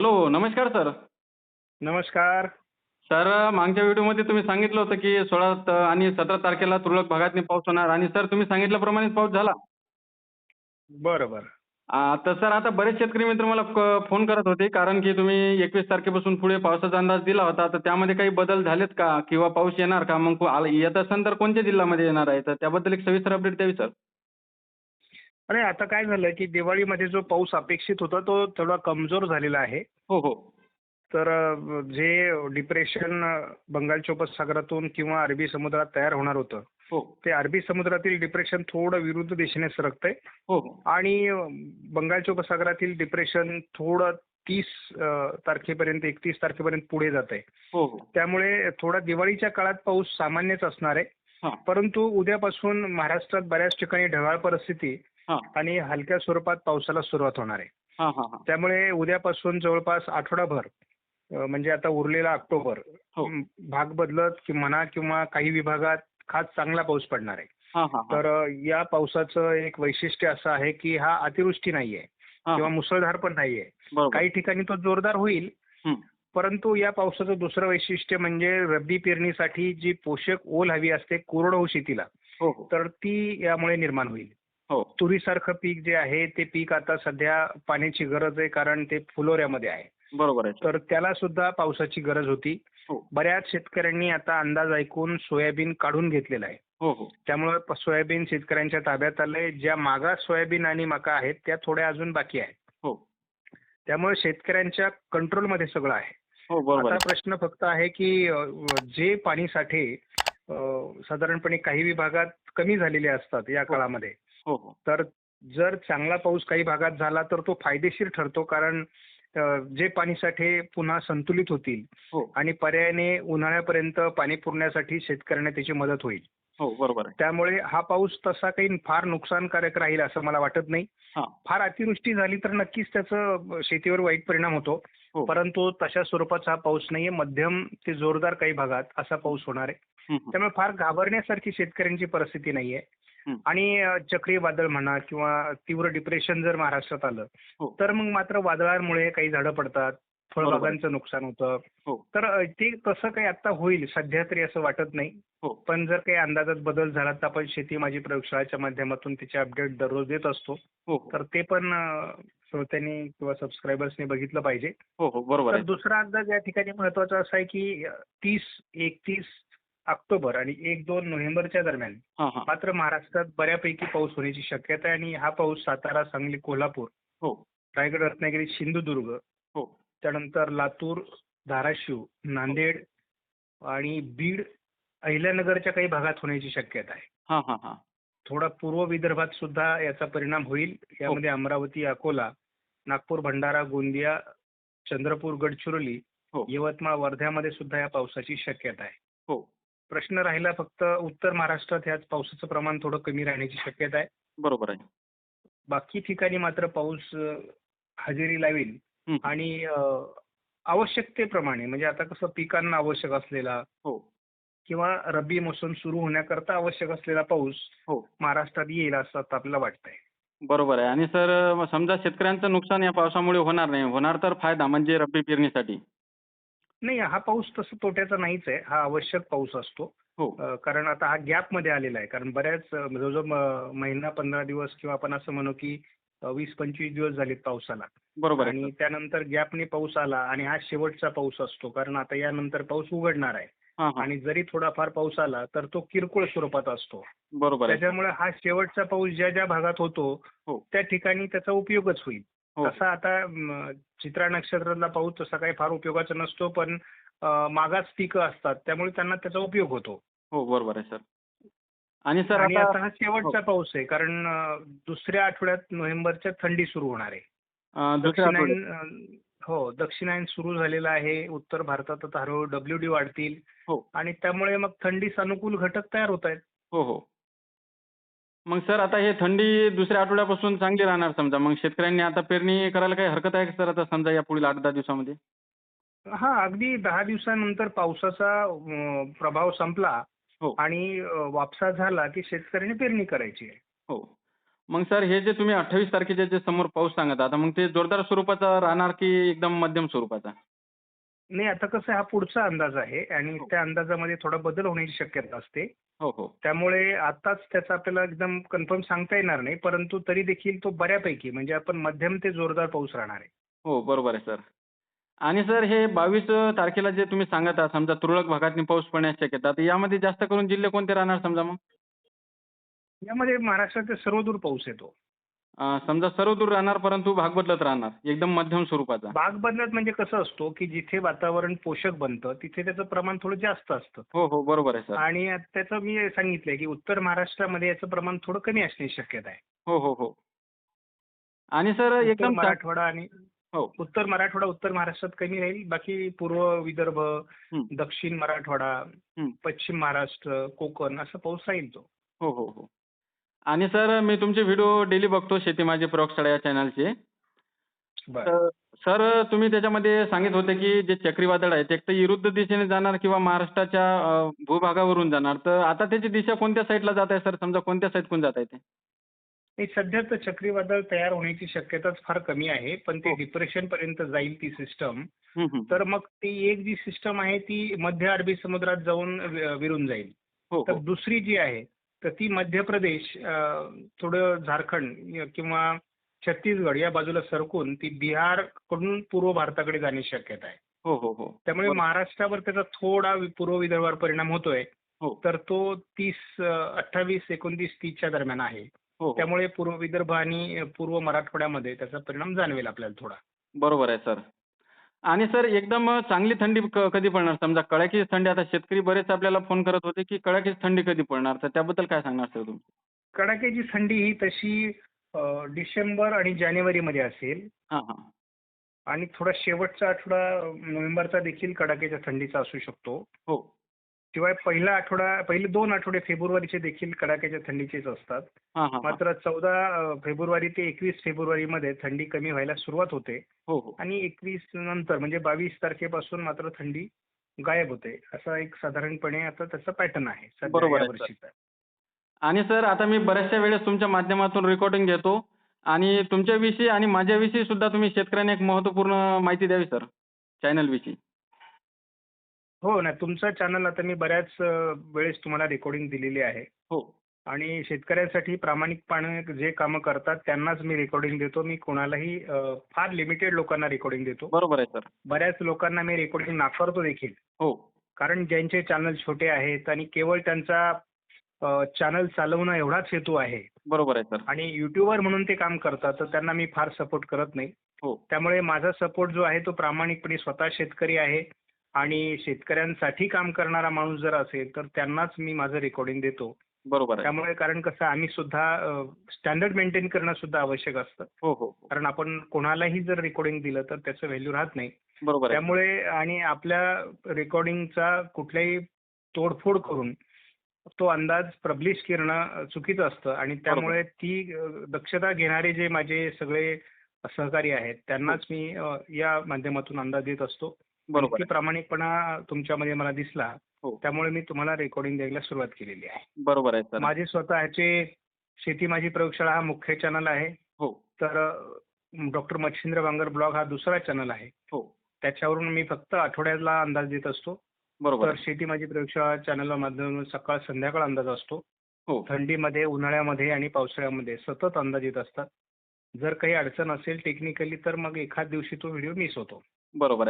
Hello नमस्कार sir. नमस्कार. Sir मागच्या व्हिडिओमध्ये तुम्ही सांगितलं होतं की सोळा आणि सतरा तारखेला तुरळक भागातनी पाऊस होणार आणि सर तुम्ही सांगितल्याप्रमाणे पाऊस झाला. बरं बरं आ, तर सर आता बरेच शेतकरी मित्र मला फोन करत होते कारण की तुम्ही एकवीस तारखेपासून पुढे पावसाचा अंदाज दिला होता तर त्यामध्ये काही बदल झालेत का? किंवा पाऊस येणार का? मग येत असेल तर कोणत्या जिल्ह्यामध्ये येणार आहे? तर त्याबद्दल एक सविस्तर अपडेट द्यावी सर. अरे आता काय झालं की दिवाळीमध्ये जो पाऊस अपेक्षित होता तो थोडा कमजोर झालेला आहे. हो हो. तर अ, जे डिप्रेशन बंगालच्या उपसागरातून किंवा अरबी समुद्रात तयार होणार होतं हो. ते अरबी समुद्रातील डिप्रेशन थोडं विरुद्ध दिशेने सरकतंय. हो हो. आणि अ, बंगालच्या उपसागरातील डिप्रेशन थोडं तीस तारखेपर्यंत एकतीस तारखेपर्यंत पुढे जात आहे हो हो. त्यामुळे थोडा दिवाळीच्या काळात पाऊस सामान्यच असणार आहे. हां. परंतु उद्यापासून महाराष्ट्रात बऱ्याच ठिकाणी ढगाळ परिस्थिती आणि हलक्या स्वरूपात पावसाला सुरुवात होणार आहे. हां हां हां. त्यामुळे उद्यापासून जवळपास आठवडाभर म्हणजे आता उरलेला ऑक्टोबर हो. भाग बदलत म्हणा किंवा काही विभागात खास चांगला पाऊस पडणार आहे. हां हां हां. तर या पावसाचं एक वैशिष्ट्य असं आहे की हा अतिवृष्टी नाहीये किंवा मुसळधार पण नाहीये काही ठिकाणी तो जोरदार होईल. परंतु या पावसाचं दुसरं वैशिष्ट्य म्हणजे रब्बी पेरणीसाठी जी पोषक ओल हवी असते कोरडवाहू शेतीला हो हो. तर ती यामुळे निर्माण होईल. हो. तुरीसारखं पीक जे आहे ते पीक आता सध्या पाण्याची गरज आहे कारण ते फुलोऱ्यामध्ये आहे. बरोबर आहे तर त्याला सुद्धा पावसाची गरज होती. हो. बऱ्याच शेतकऱ्यांनी आता अंदाज ऐकून सोयाबीन काढून घेतलेला आहे. हो हो. त्यामुळे प- सोयाबीन शेतकऱ्यांच्या ताब्यात आलंय. ज्या मागास सोयाबीन आणि मका आहेत त्या थोड्या अजून बाकी आहेत. हो. त्यामुळे शेतकऱ्यांच्या कंट्रोलमध्ये सगळं आहे. हो बरोबर आता आहे प्रश्न फक्त आहे की अ, जे पाणी साठे अ, साधारणपणे काही विभागात कमी झालेले असतात या काळामध्ये तर जर चांगला पाऊस काही भागात झाला तर तो फायदेशीर ठरतो कारण जे पाणीसाठे पुन्हा संतुलित होतील हो. आणि पर्यायाने उन्हाळ्यापर्यंत पाणी पुरण्यासाठी शेतकऱ्यांना त्याची मदत होईल. हो बरोबर आहे. त्यामुळे हा पाऊस तसा काही फार नुकसानकारक राहील असं मला वाटत नाही. हां. फार अतिवृष्टी झाली तर नक्कीच त्याचं शेतीवर वाईट परिणाम होतो. हो. परंतु तशा स्वरूपाचा हा पाऊस नाहीये मध्यम ते जोरदार काही भागात असा पाऊस होणार आहे. हं, हं. त्यामुळे फार घाबरण्यासारखी शेतकऱ्यांची परिस्थिती नाहीये हं. आणि अ, चक्रीवादळ म्हणा किंवा तीव्र डिप्रेशन जर महाराष्ट्रात आलं हो. तर मग मात्र वादळांमुळे काही झाडं पडतात फळबागांचं नुकसान होतं. हो. तर ते तसं काही आता होईल सध्या तरी असं वाटत नाही. हो. पण जर काही अंदाजात बदल झाला तर आपण शेती माझी प्रयोगशाळेच्या माध्यमातून त्याचे अपडेट दररोज देत असतो. तर ते पण श्रोत्यांनी किंवा सबस्क्रायबर्सनी बघितलं पाहिजे. हो हो. दुसरा अंदाज या ठिकाणी महत्त्वाचा असा आहे की तीस एकतीस ऑक्टोबर आणि एक दोन नोव्हेंबरच्या दरम्यान हां हां. मात्र महाराष्ट्रात बऱ्यापैकी पाऊस होण्याची शक्यता आहे आणि हा पाऊस सातारा सांगली कोल्हापूर हो. रायगड रत्नागिरी सिंधुदुर्ग हो. त्यानंतर लातूर धाराशिव नांदेड आणि बीड अहिल्यानगरच्या काही भागात होण्याची शक्यता आहे. हां हां हां. थोडा पूर्व विदर्भात सुद्धा याचा परिणाम होईल. यामध्ये अमरावती अकोला नागपूर भंडारा गोंदिया चंद्रपूर गडचिरोली हो. यवतमाळ वर्ध्यामध्ये सुद्धा या पावसाची शक्यता आहे. हो. प्रश्न राहिला फक्त उत्तर महाराष्ट्रात याच पावसाचं प्रमाण थोडं कमी राहण्याची शक्यता आहे. बरोबर आहे. बाकी ठिकाणी मात्र पाऊस हजेरी लावेल. आणि आवश्यकतेप्रमाणे म्हणजे आता कसं पिकांना आवश्यक असलेला हो. किंवा रब्बी मोसम सुरू होण्याकरता आवश्यक असलेला पाऊस हो. महाराष्ट्रात येईल असं आता आपल्याला वाटतंय. बरोबर आहे. आणि सर समजा शेतकऱ्यांचं नुकसान या पावसामुळे होणार नाही. होणार तर फायदा म्हणजे रब्बी पेरणीसाठी. नाही हा पाऊस तसं तोट्याचा नाहीच आहे. हा आवश्यक पाऊस असतो. हो. कारण आता हा गॅपमध्ये आलेला आहे. कारण बऱ्याच जवळजवळ म- महिना पंधरा दिवस किंवा आपण असं म्हणू की अ, वीस पंचवीस दिवस झालेत पावसाला. बरोबर आहे आणि त्यानंतर गॅपने पाऊस आला आणि हा शेवटचा पाऊस असतो. कारण आता यानंतर पाऊस उघडणार आहे. हां हां. आणि जरी थोडाफार पाऊस आला तर तो किरकोळ स्वरूपात असतो. बरोबर आहे त्याच्यामुळे हा शेवटचा पाऊस ज्या ज्या भागात होतो हो. त्या ठिकाणी त्याचा उपयोगच होईल. तसा आता चित्रा नक्षत्रातला पाऊस तसा काही फार उपयोगाचा नसतो पण मागास पिकं असतात त्यामुळे त्यांना त्याचा उपयोग होतो. हो बरोबर आहे सर. आणि सर आणि आता हा शेवटचा हो. पाऊस आहे कारण दुसऱ्या आठवड्यात नोव्हेंबरच्या थंडी सुरू होणार आहे. दक्षिणायन हो दक्षिणायन सुरू झालेला आहे उत्तर भारतात आता हळूहळू डब्ल्यू डी वाढतील. हो. आणि त्यामुळे मग थंडीस अनुकूल घटक तयार होत आहेत. हो हो. मग सर आता हे थंडी दुसऱ्या आठवड्यापासून चांगली राहणार समजा. मग शेतकऱ्यांनी आता पेरणी करायला काही हरकत आहे का सर आता समजा या पुढील आठ दहा दिवसामध्ये? हा अगदी दहा दिवसानंतर पावसाचा अ, प्रभाव संपला हो. आणि अ, वापसा झाला की शेतकऱ्यांनी पेरणी करायची आहे. हो. मग सर हे जे तुम्ही अठ्ठावीस तारखेच्या जे समोर पाऊस सांगत आता मग ते जोरदार स्वरूपाचा राहणार की एकदम मध्यम स्वरूपाचा? नाही आता कसं हा पुढचा अंदाज आहे आणि हो. त्या अंदाजामध्ये थोडा बदल होण्याची शक्यता असते. हो हो. त्यामुळे आताच त्याचा आपल्याला एकदम कन्फर्म सांगता येणार नाही परंतु तरी देखील तो बऱ्यापैकी म्हणजे आपण मध्यम ते जोरदार पाऊस राहणार आहे. हो बरोबर आहे सर. आणि सर हे बावीस तारखेला जे तुम्ही सांगत आहात समजा तुरळक भागातनी पाऊस पडण्याची शक्यता तर यामध्ये जास्त करून जिल्हे कोणते राहणार समजा मग? यामध्ये महाराष्ट्राचे सर्वदूर पाऊस येतो. समजा सर्व दूर राहणार परंतु भाग बदलत राहणार एकदम मध्यम स्वरूपाचा. भाग बदलत म्हणजे कसं असतो की जिथे वातावरण पोषक बनतं तिथे त्याचं प्रमाण थोडं जास्त असतं. हो हो बरोबर आहे सर. आणि त्याचं मी सांगितलंय की उत्तर महाराष्ट्रामध्ये याचं प्रमाण थोडं कमी असण्याची शक्यता आहे. हो हो हो. आणि सर उत्तर एकदम चा- मराठवाडा आणि हो. उत्तर मराठवाडा उत्तर महाराष्ट्रात कमी राहील. बाकी पूर्व विदर्भ हं. दक्षिण मराठवाडा हं. पश्चिम महाराष्ट्र कोकण असं पाऊस राहील तो. हो हो हो. आणि सर मी तुमचे व्हिडिओ डेली बघतो शेती माझी प्रयोगशाळा या चॅनलचे तर सर तुम्ही त्याच्यामध्ये सांगित होते की जे चक्रीवादळ आहे ते एक तर विरुद्ध दिशेने जाणार किंवा महाराष्ट्राच्या अं, भूभागावरून जाणार. तर आता त्याची दिशा कोणत्या साईडला जात आहे सर? समजा कोणत्या साईडकडून जात आहे ते? सध्या तर चक्रीवादळ तयार होण्याची शक्यताच फार कमी आहे पण ते हो. डिप्रेशन पर्यंत जाईल ती सिस्टम हं, हं. तर मग ती एक जी सिस्टम आहे ती मध्य अरबी समुद्रात जाऊन वि- विरून जाईल. हो तर हो. दुसरी जी आहे तर ती मध्य प्रदेश थोडं झारखंड किंवा छत्तीसगड या बाजूला सरकून ती बिहारकडून पूर्व भारताकडे जाण्याची शक्यता आहे. हो हो हो. त्यामुळे. महाराष्ट्रावर त्याचा थोडा पूर्व विदर्भावर परिणाम होतोय. हो. तर तो तीस अठ्ठावीस एकोणतीस तीसच्या दरम्यान आहे. हो हो. त्यामुळे पूर्व विदर्भ आणि पूर्व मराठवाड्यामध्ये त्याचा परिणाम जाणवेल आपल्याला थोडा. बरोबर आहे सर. आणि सर एकदम चांगली थंडी क- कधी पडणार? समजा कडाकीची थंडी आता शेतकरी बरेच आपल्याला फोन करत होते की कडाकीची थंडी कधी पडणार? तर त्याबद्दल काय सांगणार सर तुम्ही? कडाक्याची थंडी ही तशी डिसेंबर आणि जानेवारीमध्ये असेल. हां हां. आणि थोडा शेवटचा आठवडा नोव्हेंबरचा देखील कडाक्याच्या थंडीचा असू शकतो. हो. शिवाय पहिला आठवडा पहिले दोन आठवडे फेब्रुवारीचे देखील कडाक्याच्या थंडीचेच असतात. मात्र चौदा फेब्रुवारी ते एकवीस फेब्रुवारीमध्ये थंडी कमी व्हायला सुरुवात होते. हो हो. आणि एकवीस नंतर म्हणजे बावीस तारखेपासून मात्र थंडी गायब होते. असा एक साधारणपणे आता त्याचा पॅटर्न आहे बरोबर. आणि सर आता मी बऱ्याचशा वेळेस तुमच्या माध्यमातून रेकॉर्डिंग घेतो. आणि तुमच्याविषयी आणि माझ्याविषयी सुद्धा तुम्ही शेतकऱ्यांना एक महत्त्वपूर्ण माहिती द्यावी सर. चॅनलविषयी हो ना तुमचा चॅनल आता मी बऱ्याच वेळेस तुम्हाला रेकॉर्डिंग दिलेली आहे. हो. आणि शेतकऱ्यांसाठी प्रामाणिकपणे जे कामं करतात त्यांनाच मी रेकॉर्डिंग देतो. मी कोणालाही अ, फार लिमिटेड लोकांना रेकॉर्डिंग देतो. बरोबर आहे सर. बऱ्याच लोकांना मी रेकॉर्डिंग नाकारतो देखील. हो. कारण ज्यांचे चॅनल छोटे आहेत आणि केवळ त्यांचा चॅनल चालवणं एवढाच हेतू आहे. बरोबर आहे सर. आणि युट्यूबर म्हणून ते काम करतात तर त्यांना मी फार सपोर्ट करत नाही. हो. त्यामुळे माझा सपोर्ट जो आहे तो प्रामाणिकपणे स्वतः शेतकरी आहे. आणि शेतकऱ्यांसाठी काम करणारा माणूस जर असेल तर त्यांनाच मी माझं रेकॉर्डिंग देतो. बरोबर आहे. त्यामुळे कारण कसं आम्ही सुद्धा स्टँडर्ड मेंटेन करणं सुद्धा आवश्यक असतं. हो हो हो. कारण आपण कोणालाही जर रेकॉर्डिंग दिलं तर त्याचं व्हॅल्यू राहत नाही. बरोबर आहे. त्यामुळे आणि आपल्या रेकॉर्डिंगचा कुठल्याही तोडफोड करून तो अंदाज पब्लिश करणं चुकीचं असतं. आणि त्यामुळे ती दक्षता घेणारे जे माझे सगळे सहकारी आहेत त्यांनाच मी अ, या माध्यमातून अंदाज देत असतो. बरोबर ती आहे. प्रामाणिकपणा तुमच्यामध्ये मला दिसला हो. त्यामुळे मी तुम्हाला रेकॉर्डिंग द्यायला सुरुवात केलेली आहे. बरोबर आहे सर. माझे स्वतःचे शेती माझी प्रयोगशाळा हा मुख्य चॅनल आहे. हो. तर डॉक्टर मच्छिंद्र बांगर ब्लॉग हा दुसरा चॅनल आहे. हो. त्याच्यावरून मी फक्त आठवड्याला अंदाज देत असतो. बरोबर तर शेती माझी प्रयोगशाळा चॅनल माध्यमातून सकाळ संध्याकाळ अंदाज असतो. हो. थंडीमध्ये उन्हाळ्यामध्ये आणि पावसाळ्यामध्ये सतत अंदाज येत असतात. जर काही अडचण असेल टेक्निकली तर मग एखाद दिवशी तो व्हिडिओ मिस होतो. बरोबर आहे.